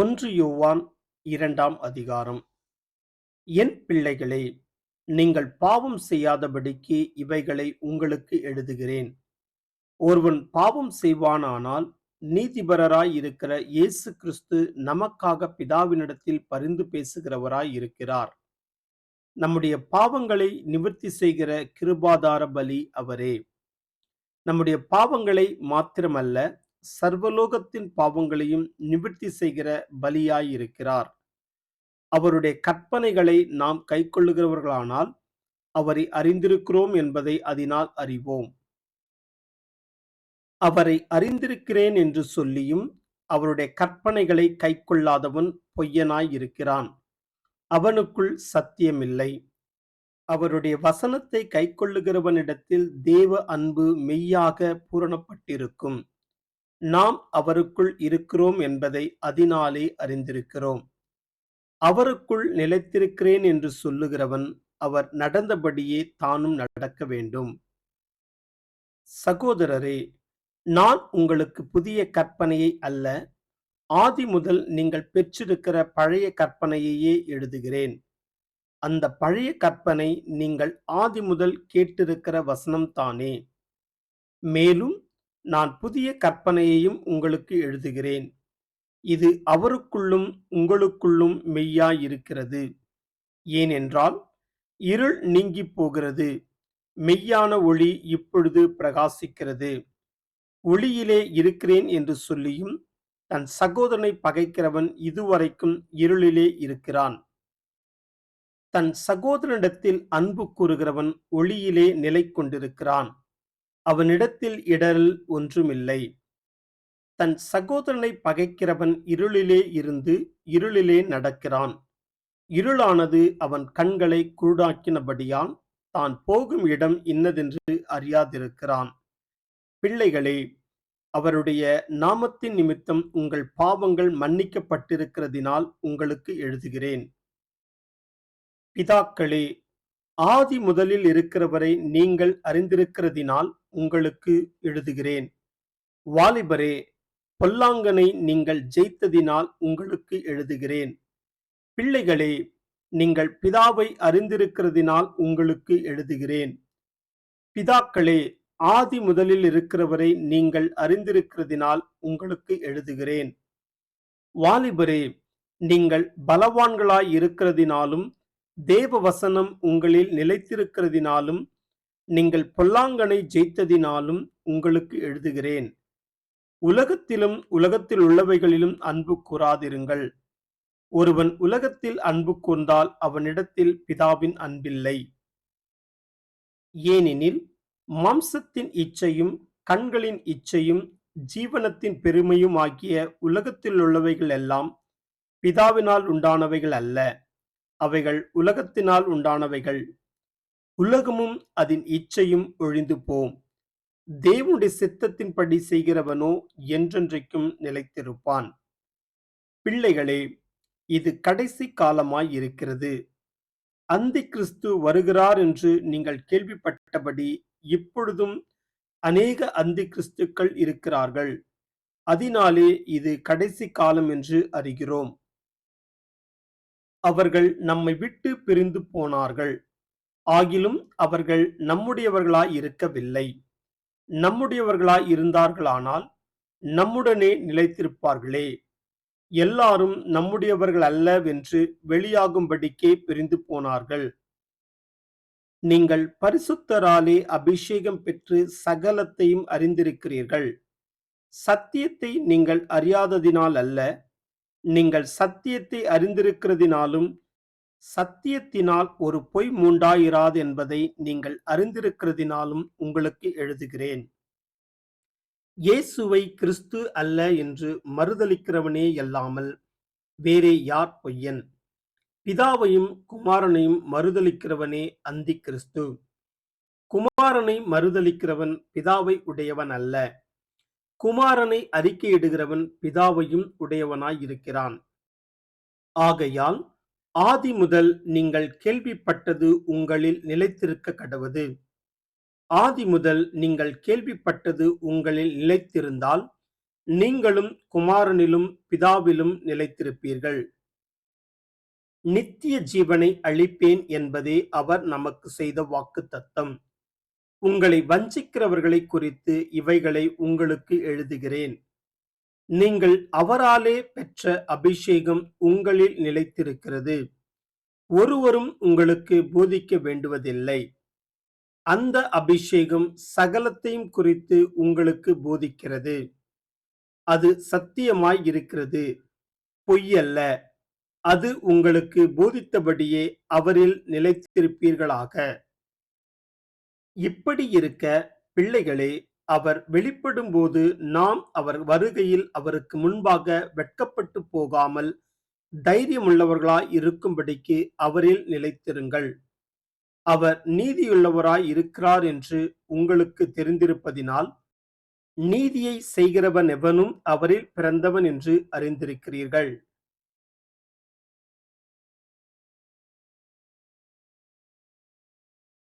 ஒன்று யோவான் இரண்டாம் அதிகாரம். என் பிள்ளைகளே நீங்கள் பாவம் செய்யாதபடிக்கு இவைகளை உங்களுக்கு எழுதுகிறேன். ஒருவன் பாவம் செய்வானானால் நீதிபரராய் இருக்கிற இயேசு கிறிஸ்து நமக்காக பிதாவினிடத்தில் பரிந்து பேசுகிறவராய் இருக்கிறார். நம்முடைய பாவங்களை நிவர்த்தி செய்கிற கிருபாதார பலி அவரே. நம்முடைய பாவங்களை மாத்திரமல்ல சர்வலோகத்தின் பாவங்களையும் நிவர்த்தி செய்கிற பலியாயிருக்கிறார். அவருடைய கற்பனைகளை நாம் கைக்கொள்ளுகிறவர்களானால் அவரை அறிந்திருக்கிறோம் என்பதை அதனால் அறிவோம். அவரை அறிந்திருக்கிறேன் என்று சொல்லியும் அவருடைய கற்பனைகளை கைக்கொள்ளாதவன் பொய்யனாய் இருக்கிறான் அவனுக்குள் சத்தியமில்லை. அவருடைய வசனத்தை கைக்கொள்ளுகிறவனிடத்தில் தேவ அன்பு மெய்யாக பூரணப்பட்டிருக்கும். நாம் அவருக்குள் இருக்கிறோம் என்பதை அதனாலே அறிந்திருக்கிறோம். அவருக்குள் நிலைத்திருக்கிறேன் என்று சொல்லுகிறவன் அவர் நடந்தபடியே தானும் நடக்க வேண்டும். சகோதரரே நான் உங்களுக்கு புதிய கற்பனையை அல்ல ஆதி முதல் நீங்கள் பெற்றிருக்கிற பழைய கற்பனையையே எழுதுகிறேன். அந்த பழைய கற்பனை நீங்கள் ஆதி முதல் கேட்டிருக்கிற வசனம் தானே மேலும் நான் புதிய கற்பனையையும் உங்களுக்கு எழுதுகிறேன். இது அவருக்குள்ளும் உங்களுக்குள்ளும் மெய்யாயிருக்கிறது. ஏனென்றால் இருள் நீங்கி போகிறது. மெய்யான ஒளி இப்பொழுது பிரகாசிக்கிறது. ஒளியிலே இருக்கிறேன் என்று சொல்லியும் தன் சகோதரனை பகைக்கிறவன் இதுவரைக்கும் இருளிலே இருக்கிறான். தன் சகோதரனிடத்தில் அன்பு கூறுகிறவன் ஒளியிலே நிலை கொண்டிருக்கிறான் அவனிடத்தில் இடரல் ஒன்றுமில்லை. தன் சகோதரனை பகைக்கிறவன் இருளிலே இருந்து இருளிலே நடக்கிறான். இருளானது அவன் கண்களை குருடாக்கினபடியால் தான் போகும் இடம் இன்னதென்று அறியாதிருக்கிறான். பிள்ளைகளே அவருடைய நாமத்தின் நிமித்தம் உங்கள் பாவங்கள் மன்னிக்கப்பட்டிருக்கிறதினால் உங்களுக்கு எழுதுகிறேன். பிதாக்களே ஆதி முதலில் இருக்கிறவரை நீங்கள் அறிந்திருக்கிறதினால் உங்களுக்கு எழுதுகிறேன். வாலிபரே பொல்லாங்கனை நீங்கள் ஜெயித்ததினால் உங்களுக்கு எழுதுகிறேன். பிள்ளைகளே நீங்கள் பிதாவை அறிந்திருக்கிறதினால் உங்களுக்கு எழுதுகிறேன். பிதாக்களே ஆதி முதலில் இருக்கிறவரை நீங்கள் அறிந்திருக்கிறதினால் உங்களுக்கு எழுதுகிறேன். வாலிபரே நீங்கள் பலவான்களாய் இருக்கிறதினாலும் தேவ வசனம் உங்களில் நிலைத்திருக்கிறதினாலும் நீங்கள் பொல்லாங்கனை ஜெயித்ததினாலும் உங்களுக்கு எழுதுகிறேன். உலகத்திலும் உலகத்தில் உள்ளவைகளிலும் அன்பு கூறாதிருங்கள். ஒருவன் உலகத்தில் அன்பு கூர்ந்தால் அவனிடத்தில் பிதாவின் அன்பில்லை. ஏனெனில் மாம்சத்தின் இச்சையும் கண்களின் இச்சையும் ஜீவனத்தின் பெருமையும் ஆகிய உலகத்தில் உள்ளவைகள் எல்லாம் பிதாவினால் உண்டானவைகள் அல்ல. அவைகள் உலகத்தினால் உண்டானவைகள். உலகமும் அதன் இச்சையும் ஒழிந்து போம். தேவனுடைய சித்தத்தின்படி செய்கிறவனோ என்றென்றைக்கும் நிலைத்திருப்பான். பிள்ளைகளே இது கடைசி காலமாய் இருக்கிறது. அந்தி கிறிஸ்து வருகிறார் என்று நீங்கள் கேள்விப்பட்டபடி இப்பொழுதும் அநேக அந்தி கிறிஸ்துக்கள் இருக்கிறார்கள். அதனாலே இது கடைசி காலம் என்று அறிகிறோம். அவர்கள் நம்மை விட்டு பிரிந்து போனார்கள். ஆகிலும் அவர்கள் நம்முடையவர்களாய் இருக்கவில்லை நம்முடையவர்களாய் இருந்தார்களானால் நம்முடனே நிலைத்திருப்பார்களே. எல்லாரும் நம்முடையவர்கள் அல்லவென்று வெளியாகும்படிக்கே பிரிந்து போனார்கள். நீங்கள் பரிசுத்தராலே அபிஷேகம் பெற்று சகலத்தையும் அறிந்திருக்கிறீர்கள். சத்தியத்தை நீங்கள் அறியாததினால் அல்ல நீங்கள் சத்தியத்தை அறிந்திருக்கிறதினாலும் சத்தியத்தினால் ஒரு பொய் மூண்டாயிராது என்பதை நீங்கள் அறிந்திருக்கிறதினாலும் உங்களுக்கு எழுதுகிறேன். இயேசுவை கிறிஸ்து அல்ல என்று மறுதளிக்கிறவனே அல்லாமல் வேறே யார் பொய்யன்? பிதாவையும் குமாரனையும் மறுதளிக்கிறவனே அந்தி கிறிஸ்து. குமாரனை மறுதளிக்கிறவன் பிதாவை உடையவன் அல்ல. குமாரனை அறிக்கையிடுகிறவன் பிதாவையும் உடையவனாய் இருக்கிறான். ஆகையால் ஆதி முதல் நீங்கள் கேள்விப்பட்டது உங்களில் நிலைத்திருக்க கடவது. ஆதி முதல் நீங்கள் கேள்விப்பட்டது உங்களில் நிலைத்திருந்தால் நீங்களும் குமாரனிலும் பிதாவிலும் நிலைத்திருப்பீர்கள். நித்திய ஜீவனை அளிப்பேன் என்பதே அவர் நமக்கு செய்த வாக்குத்தத்தம். உங்களை வஞ்சிக்கிறவர்களை குறித்து இவைகளை உங்களுக்கு எழுதுகிறேன். நீங்கள் அவராலே பெற்ற அபிஷேகம் உங்களில் நிலைத்திருக்கிறது. ஒருவரும் உங்களுக்கு போதிக்க வேண்டுவதில்லை. அந்த அபிஷேகம் சகலத்தையும் குறித்து உங்களுக்கு போதிக்கிறது. அது சத்தியமாய் இருக்கிறது. பொய்யல்ல. அது உங்களுக்கு போதித்தபடியே அவரில் நிலைத்திருப்பீர்களாக. இப்படி இருக்க பிள்ளைகளே அவர் வெளிப்படும்போது நாம் அவர் வருகையில் அவருக்கு முன்பாக வெட்கப்பட்டு போகாமல் தைரியமுள்ளவர்களாய் இருக்கும்படிக்கு அவரில் நிலைத்திருங்கள். அவர் நீதியுள்ளவராய் இருக்கிறார் என்று உங்களுக்கு தெரிந்திருப்பதினால் நீதியை செய்கிறவன் எவனும் அவரில் பிறந்தவன் என்று அறிந்திருக்கிறீர்கள்.